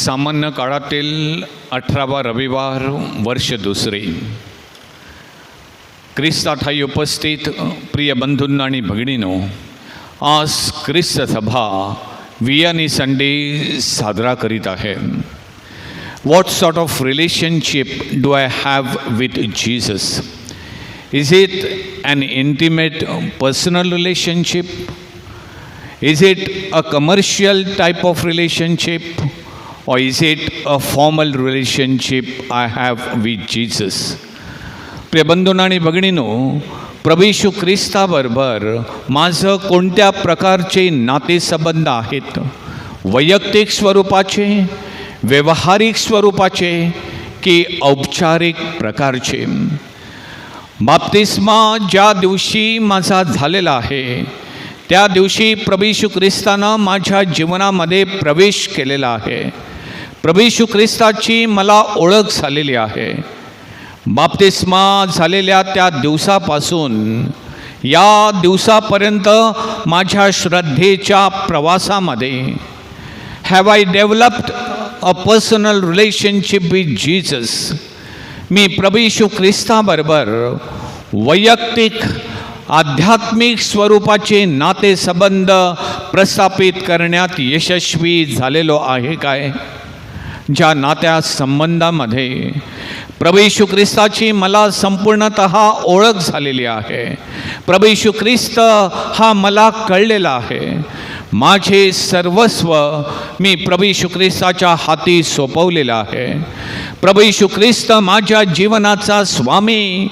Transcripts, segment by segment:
सामान्य काळातील अठरावा रविवार वर्ष दुसरे. क्रिस्ताथाई उपस्थित प्रिय बंधूंना आणि भगिनीनो आज क्रिस्त सभा वियानी संडे साजरा करीत आहे. What sort of relationship do I have with Jesus is it an intimate personal relationship is it a commercial type of relationship Or is it a formal relationship I have with Jesus? प्रिय बंधूंनो आणि भगिनीनो प्रभीशू ख्रिस्ताबरोबर माझं कोणत्या प्रकारचे नातेसंबंध आहेत? वैयक्तिक स्वरूपाचे व्यवहारिक स्वरूपाचे की औपचारिक प्रकारचे? बाप्तिस्मा ज्या दिवशी माझा झालेला आहे त्या दिवशी प्रभीशू ख्रिस्तानं माझ्या जीवनामध्ये प्रवेश केलेला आहे. प्रभीशू ख्रिस्ताची मला ओळख झालेली आहे. बाप्तिस्मा झालेल्या त्या दिवसापासून या दिवसापर्यंत माझ्या श्रद्धेच्या प्रवासामध्ये have I developed a personal relationship with Jesus मी प्रभू ख्रिस्ताबरोबर वैयक्तिक आध्यात्मिक स्वरूपाचे नातेसंबंध प्रस्थापित करण्यात यशस्वी झालेलो आहे काय? ज्या नात्या संबंधामध्ये प्रभू येशू ख्रिस्ताची मला संपूर्णत ओळख झालेली आहे. प्रभू येशू ख्रिस्त हा मला कळलेला आहे. माझे सर्वस्व मी प्रभू येशू ख्रिस्ताच्या हाती सोपवलेलं आहे. प्रभू येशू ख्रिस्त माझ्या जीवनाचा स्वामी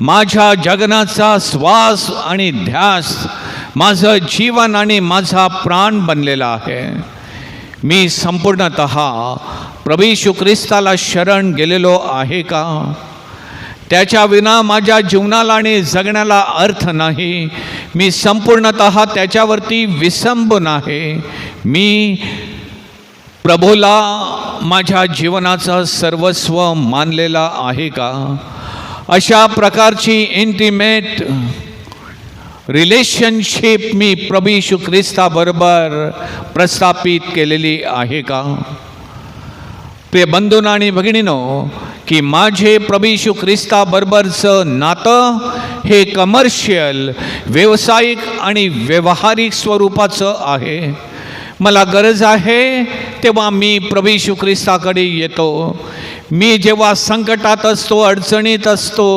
माझ्या जगनाचा श्वास आणि ध्यास माझं जीवन आणि माझा प्राण बनलेला आहे. मी संपूर्णत प्रभू येशू ख्रिस्ताला शरण गेलेलो आहे का? त्याच्या विना माझ्या जीवनाला आणि जगण्याला अर्थ नाही. मी संपूर्णत त्याच्यावरती विसंबून आहे मी प्रभूला माझ्या जीवनाचं सर्वस्व मानलेला आहे का? अशा प्रकारची इंटिमेट रिलेशनशिप मी प्रभू येशू ख्रिस्ताबरोबर प्रस्थापित केलेली आहे का? प्रिय बंधून आणि भगिनीनो की माझे प्रभीशू ख्रिस्ताबरोबरचं नातं हे कमर्शियल व्यावसायिक आणि व्यवहारिक स्वरूपाचं आहे. मला गरज आहे तेव्हा मी प्रभीशू ख्रिस्ताकडे येतो. मी जेव्हा संकटात असतो अडचणीत असतो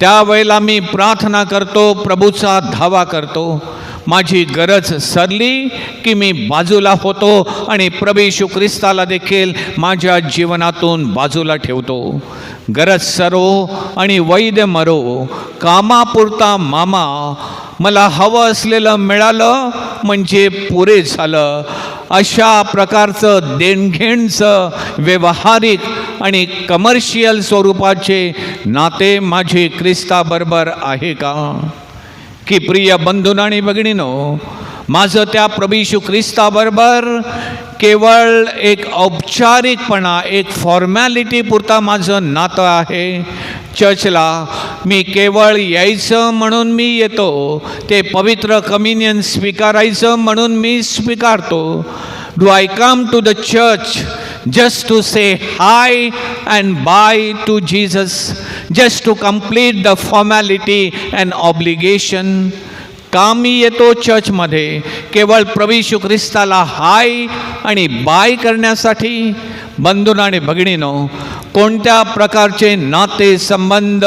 त्यावेळेला मी प्रार्थना करतो प्रभूचा धावा करतो. माझी गरज सरली की मी बाजूला होतो आणि प्रभेशू ख्रिस्ताला देखील माझ्या जीवनातून बाजूला ठेवतो. गरज सरो आणि वैद्य मरो. कामापुरता मामा. मला हवं असलेलं मिळालं म्हणजे पुरे झालं. अशा प्रकारचं देणघेणचं व्यवहारिक आणि कमर्शियल स्वरूपाचे नाते माझे ख्रिस्ताबरोबर आहे का? की प्रिय बंधून आणि भगिनीनो माझं त्या प्रभीशू ख्रिस्ताबरोबर केवळ एक औपचारिकपणा एक फॉर्मॅलिटी पुरता माझं नातं आहे. चर्चला मी केवळ यायचं म्हणून मी येतो ते पवित्र कम्युनियन स्वीकारायचं म्हणून मी स्वीकारतो. Do I come to the church just to say hi and bye to Jesus just to complete the formality and obligation. का मी येतो चर्चमध्ये केवळ प्रवीशू ख्रिस्ताला हाय आणि बाय करण्यासाठी बंधून आणि भगिनीनो कोणत्या प्रकारचे नाते संबंध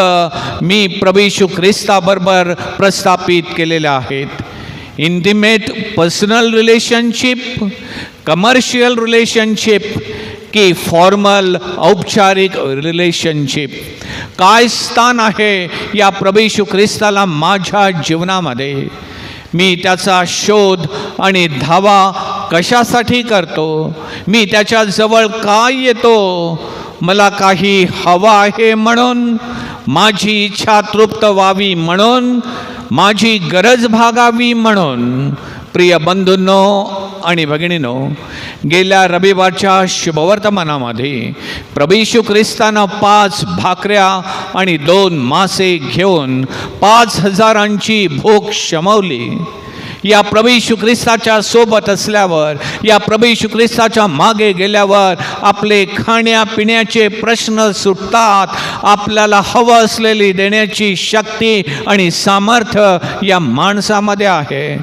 मी प्रवीशू ख्रिस्ताबरोबर प्रस्थापित केलेले आहेत intimate personal relationship commercial relationship की फॉर्मल औपचारिक रिलेशनशिप काय स्थान आहे या प्रभेशू ख्रिस्ताला माझ्या जीवनामध्ये? मी त्याचा शोध आणि धावा कशासाठी करतो? मी त्याच्याजवळ काय येतो? मला काही हवं आहे म्हणून? माझी इच्छा तृप्त व्हावी म्हणून? माझी गरज भागावी म्हणून? प्रिय बंधूंनो आणि भगिनीनो गेल्या रविवारच्या शुभवर्तमानामध्ये प्रभीशू ख्रिस्तानं पाच भाकऱ्या आणि दोन मासे घेऊन पाच हजारांची भूक शमवली. या प्रभू ख्रिस्ताच्या सोबत असल्यावर या प्रभू ख्रिस्ताच्या मागे गेल्यावर आपले खाण्यापिण्याचे प्रश्न सुटतात. आपल्याला हवं असलेली देण्याची शक्ती आणि सामर्थ्य या माणसामध्ये आहे.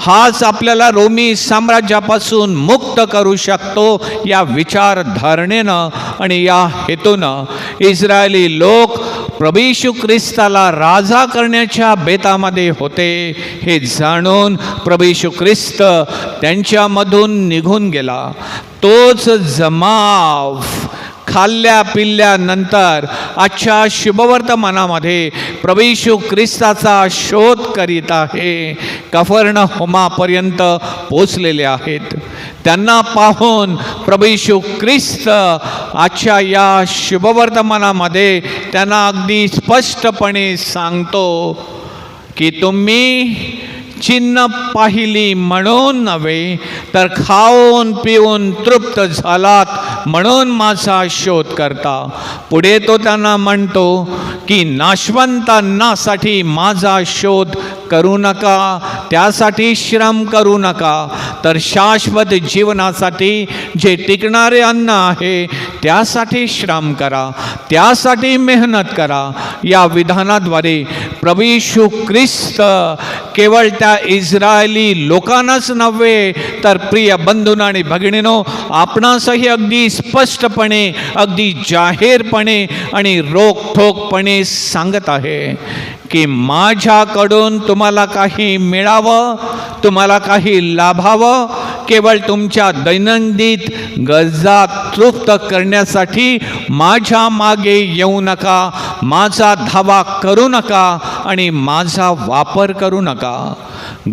हाच आपल्याला रोमी साम्राज्यापासून मुक्त करू शकतो या विचारधारणेनं आणि या हेतूनं. इस्रायली लोक प्रभीशू ख्रिस्ताला राजा करण्याच्या बेतामध्ये होते हे जाणून प्रभीशू ख्रिस्त त्यांच्यामधून निघून गेला. तोच जमाव खाल्ल्या पिल्ल्यानंतर आजच्या शुभवर्तमानामध्ये प्रवेशू ख्रिस्ताचा शोध करीत आहे. कफर्ण होमापर्यंत पोचलेले आहेत. त्यांना पाहून प्रभेशू ख्रिस्त आजच्या या शुभवर्तमानामध्ये त्यांना अगदी स्पष्टपणे सांगतो की तुम्ही चिन्ह पाहिली म्हणून नव्हे तर खाऊन पिऊन तृप्त झालात म्हणून माझा शोध करता. पुढे तो त्यांना म्हणतो की नाशवंतांनासाठी माझा शोध करू नका त्यासाठी श्रम करू नका. तर शाश्वत जीवनासाठी जे टिकणारे अन्न आहे त्यासाठी श्रम करा त्यासाठी मेहनत करा. या विधानाद्वारे प्रभीशू ख्रिस्त केवळ त्या इस्रायली लोकांनाच नव्हे तर प्रिय बंधून आणि भगिनीनो आपणासही अगदी स्पष्टपणे अगदी जाहीरपणे आणि रोखठोकपणे सांगत आहे की माझ्याकडून तुम्हाला काही मिळावं तुम्हाला काही लाभावं केवळ तुमच्या दैनंदिन गरजा तृप्त करण्यासाठी माझ्या मागे येऊ नका. माझा धावा करू नका आणि माझा वापर करू नका.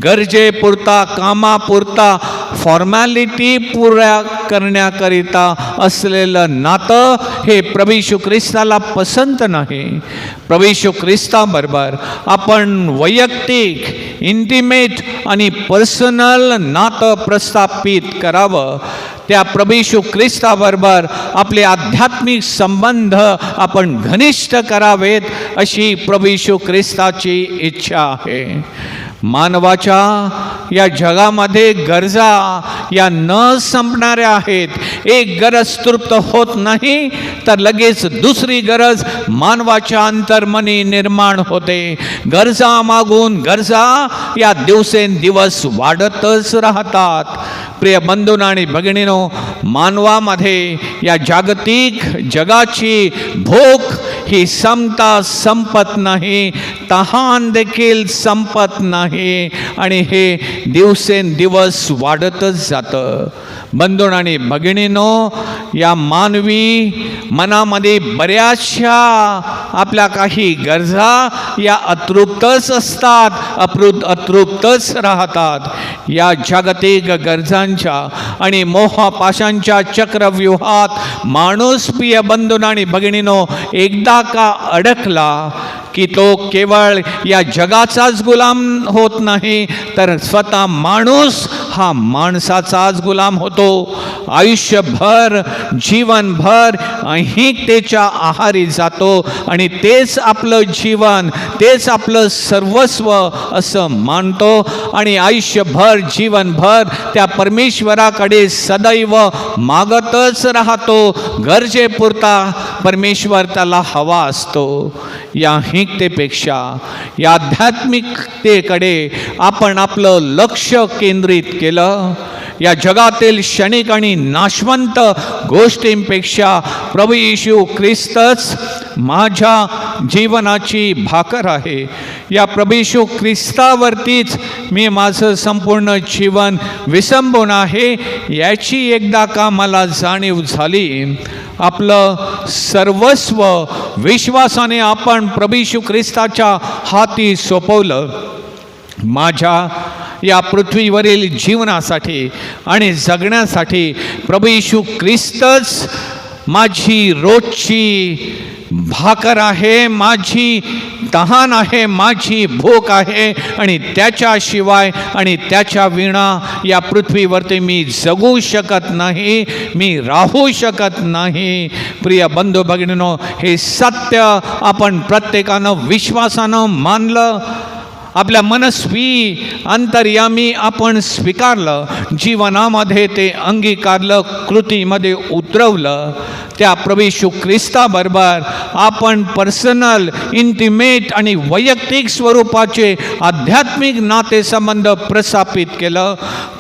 गरजेपुरता कामापुरता फॉर्मॅलिटी पुऱ्या करण्याकरिता असलेलं नातं हे प्रभीशू ख्रिस्ताला पसंत नाही. प्रभीशू ख्रिस्ताबरोबर आपण वैयक्तिक इंटिमेट आणि पर्सनल नातं प्रस्थापित करावं. त्या प्रभेशू ख्रिस्ताबरोबर आपले आध्यात्मिक संबंध आपण घनिष्ठ करावेत अशी प्रभेशू ख्रिस्ताची इच्छा आहे. मानवाच्या या जगामध्ये गरजा या न संपणाऱ्या आहेत. एक गरज तृप्त होत नाही तर लगेच दुसरी गरज मानवाच्या अंतर्मनी निर्माण होते. गरजा मागून गरजा या दिवसेंदिवस वाढतच राहतात. प्रिय बंधून आणि भगिनीनो मानवामध्ये या जागतिक जगाची भूक ही समता संपत नाही तहान देखील संपत नाही. आणि हे दिवसेंदिवस वाढतच जातं. बंधून आणि भगिनीनो या मानवी मनामध्ये बऱ्याचशा आपल्या काही गरजा या अतृप्तच असतात अप्रुत अतृप्तच राहतात. या जागतिक गरजांच्या आणि मोहपाशांच्या चक्रव्यूहात माणूस प्रिय बंधून आणि भगिनीनो एकदा का अडकला की तो केवळ या जगाचाच गुलाम होत नाही तर स्वतः माणूस हा माणसाचाच गुलाम होतो. आयुष्यभर जीवनभर अहिंतेच्या आहारी जातो आणि तेच आपलं जीवन तेच आपलं सर्वस्व असं मानतो. आणि आयुष्यभर जीवनभर त्या परमेश्वराकडे सदैव मागतच राहतो. गरजेपुरता परमेश्वर त्याला हवा असतो. या हिंकतेपेक्षा या आध्यात्मिकतेकडे आपण आपलं लक्ष केंद्रित केलं केलं. या जगातील क्षणिक आणि नाशवंत गोष्टींपेक्षा प्रभू येशू ख्रिस्तच माझ्या जीवनाची भाकर आहे. या प्रभू येशू ख्रिस्तावरतीच मी माझं संपूर्ण जीवन विसंबून आहे याची एकदा का मला जाणीव झाली? आपलं सर्वस्व विश्वासाने आपण प्रभीशू ख्रिस्ताच्या हाती सोपवलं. माझ्या या पृथ्वीवरील जीवनासाठी आणि जगण्यासाठी प्रभू येशू ख्रिस्तच माझी रोजची भाकर आहे माझी तहान आहे माझी भूक आहे आणि त्याच्याशिवाय आणि त्याच्या विणा या पृथ्वीवरती मी जगू शकत नाही मी राहू शकत नाही. प्रिय बंधू भगिनीनो हे सत्य आपण प्रत्येकानं विश्वासानं मानलं. आपल्या मनस्वी अंतर्यामी आपण स्वीकारलं जीवनामध्ये ते अंगीकारलं कृतीमध्ये उतरवलं. त्या प्रभू ख्रिस्ताबरोबर आपण पर्सनल इंटिमेट आणि वैयक्तिक स्वरूपाचे आध्यात्मिक नातेसंबंध प्रस्थापित केलं.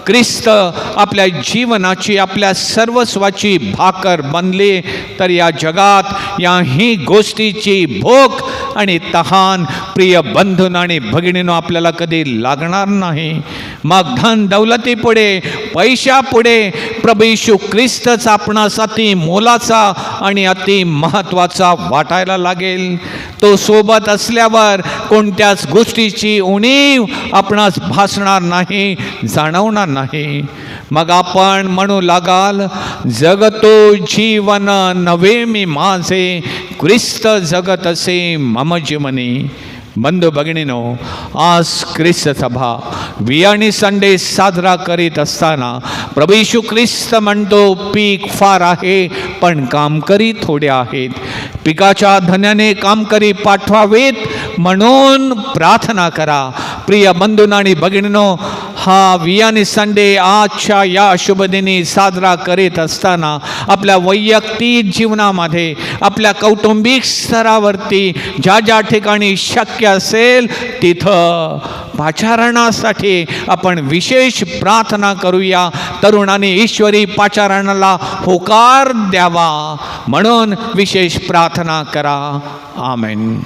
ख्रिस्त आपल्या जीवनाची आपल्या सर्वस्वाची भाकर बनली. तर या जगात याही गोष्टीची भोक आणि तहान प्रिय बंधन आणि भगिनीनो आपल्याला कधी लागणार नाही. मग धन दौलतीपुढे पैशापुढे प्रभू येशू ख्रिस्तच आपणास अति मोलाचा आणि अति महत्त्वाचा वाटायला लागेल. तो सोबत असल्यावर कोणत्याच गोष्टीची उणीव आपणास भासणार नाही जाणवणार नाही. मग आपण म्हणू लागाल जगतो जीवन नवे मी माझे ख्रिस्त जगत असे मम जीवनी. बंधू भगिनीनो आज ख्रिस्त सभा वियाणी संडे साजरा करीत असताना प्रभू येशू ख्रिस्त म्हणतो पीक फार आहे पण कामकरी थोडे आहेत पिकाच्या धन्याने कामकरी पाठवावेत म्हणून प्रार्थना करा प्रिय बंधून आणि भगिनीनो हा वियानी संडे आजच्या या शुभदिनी साजरा करीत असताना आपल्या वैयक्तिक जीवनामध्ये आपल्या कौटुंबिक स्तरावरती ज्या ज्या ठिकाणी शक्य असेल तिथं पाचारणासाठी आपण विशेष प्रार्थना करूया. तरुणाने ईश्वरी पाचारणाला होकार द्यावा. म्हणून विशेष प्रार्थना करा. आमेन.